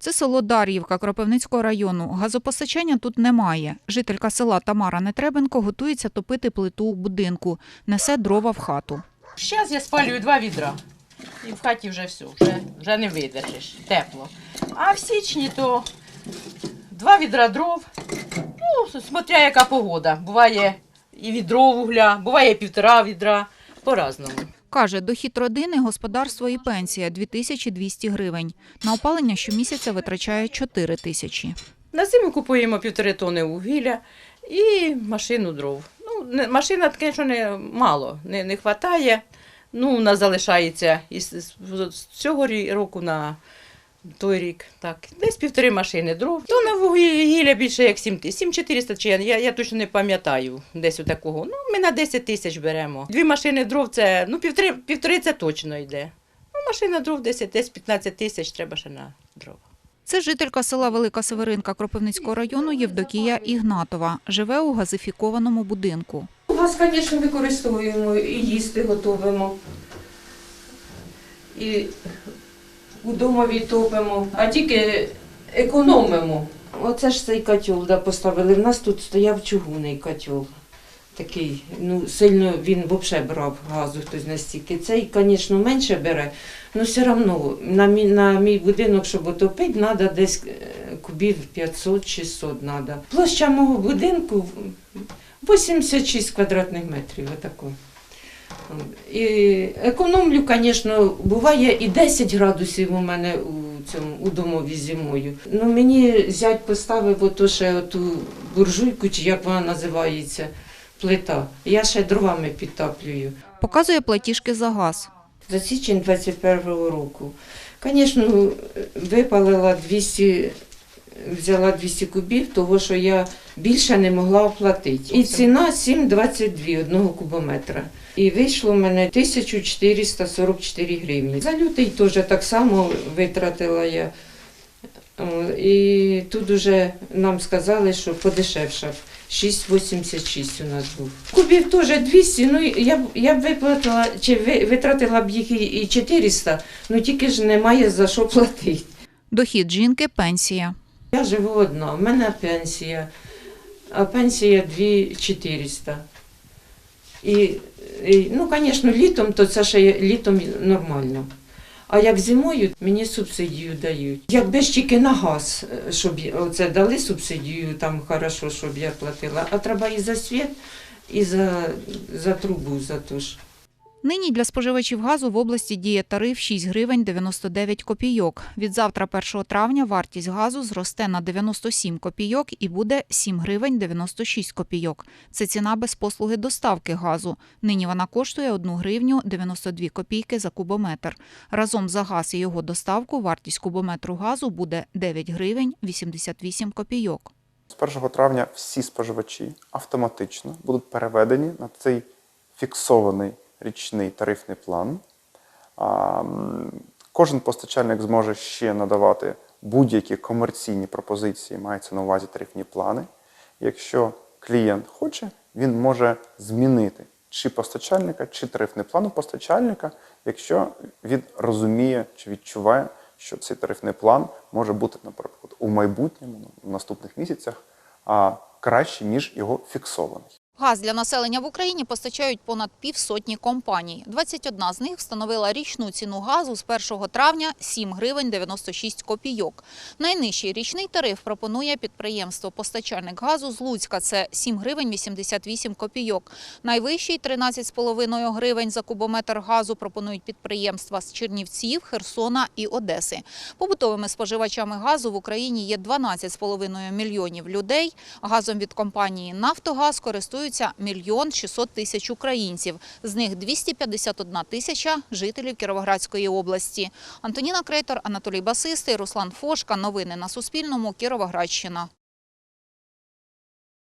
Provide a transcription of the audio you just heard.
Це село Дар'ївка Кропивницького району. Газопостачання тут немає. Жителька села Тамара Нетребенко готується топити плиту у будинку, несе дрова в хату. Зараз я спалюю два відра. І в хаті вже все, вже, вже не видержиш, тепло. А в січні то два відра дров. Ну, смотря яка погода. Буває і відро вугля, буває півтора відра, по-разному. Каже, дохід родини, господарство і пенсія – 2200 гривень. На опалення щомісяця витрачає 4 тисячі. На зиму купуємо півтори тони вугілля і машину дров. Ну, машина, звісно, не мало, не, не вистачає. Ну, у нас залишається із, з- цього року на той рік. Так, десь півтори машини дров. То на вугілля більше як 7 тисяч. 7400 чи я, я, точно не пам'ятаю десь у такого. Ну, ми на 10 тисяч беремо. Дві машини дров це, ну, півтори, півтори це точно йде. Ну, машина дров 10, десь 15 тисяч треба ще на дрова. Це жителька села Велика Северинка Кропивницького району Євдокія Ігнатова. Живе у газифікованому будинку. Газ, звісно, використовуємо і їсти готуємо. І у домові топимо, а тільки економимо. Оце ж цей котел да, поставили. В нас тут стояв чугунний котел. Такий, ну, сильно він взагалі брав газу хтось настільки. Цей, звісно, менше бере, але все одно на мій, на мій будинок, щоб отопити, треба десь е, кубів 500-600 треба. Площа мого будинку 86 квадратних метрів, отако. І економлю, звісно, буває і 10 градусів у мене у цьому у домові зимою. Ну мені зять поставив ото ще оту буржуйку, чи як вона називається, плита. Я ще дровами підтаплюю. Показує платіжки за газ. За січень 21-го року. Звісно, випалила 200, взяла 200 кубів, того що я більше не могла оплатити. І ціна 7,22 одного кубометра. І вийшло в мене 1444 гривні. За лютий теж так само витратила я. І тут уже нам сказали, що подешевшав. 6,86 у нас був. Кубів теж 200, ну я б, я б виплатила, чи витратила б їх і- і 400, ну тільки ж немає за що платити. Дохід жінки – пенсія. Я живу одна, в мене пенсія, а пенсія 2400. І, і ну, звісно, літом, то це ще літом нормально. А як зимою мені субсидію дають. Якби ж тільки на газ, е, щоб оце дали субсидію, там хорошо, щоб я платила, а треба і за світ, і за, за трубу, за то ж. Нині для споживачів газу в області діє тариф 6 гривень 99 копійок. Від завтра 1 травня вартість газу зросте на 97 копійок і буде 7 гривень 96 копійок. Це ціна без послуги доставки газу. Нині вона коштує 1 гривню 92 копійки за кубометр. Разом за газ і його доставку вартість кубометру газу буде 9 гривень 88 копійок. З 1 травня всі споживачі автоматично будуть переведені на цей фіксований річний тарифний план. Кожен постачальник зможе ще надавати будь-які комерційні пропозиції, мається на увазі тарифні плани. Якщо клієнт хоче, він може змінити чи постачальника, чи тарифний план у постачальника, якщо він розуміє чи відчуває, що цей тарифний план може бути, наприклад, у майбутньому, ну, в наступних місяцях, краще, ніж його фіксований. Газ для населення в Україні постачають понад півсотні компаній. 21 з них встановила річну ціну газу з 1 травня 7 гривень 96 копійок. Найнижчий річний тариф пропонує підприємство «Постачальник газу» з Луцька – це 7 гривень 88 копійок. Найвищий – 13,5 гривень за кубометр газу пропонують підприємства з Чернівців, Херсона і Одеси. Побутовими споживачами газу в Україні є 12,5 мільйонів людей. Газом від компанії «Нафтогаз» користуються мільйон 600 тисяч українців. З них 251 тисяча – жителів Кіровоградської області. Антоніна Крейтор, Анатолій Басистий, Руслан Фошка. Новини на Суспільному. Кіровоградщина.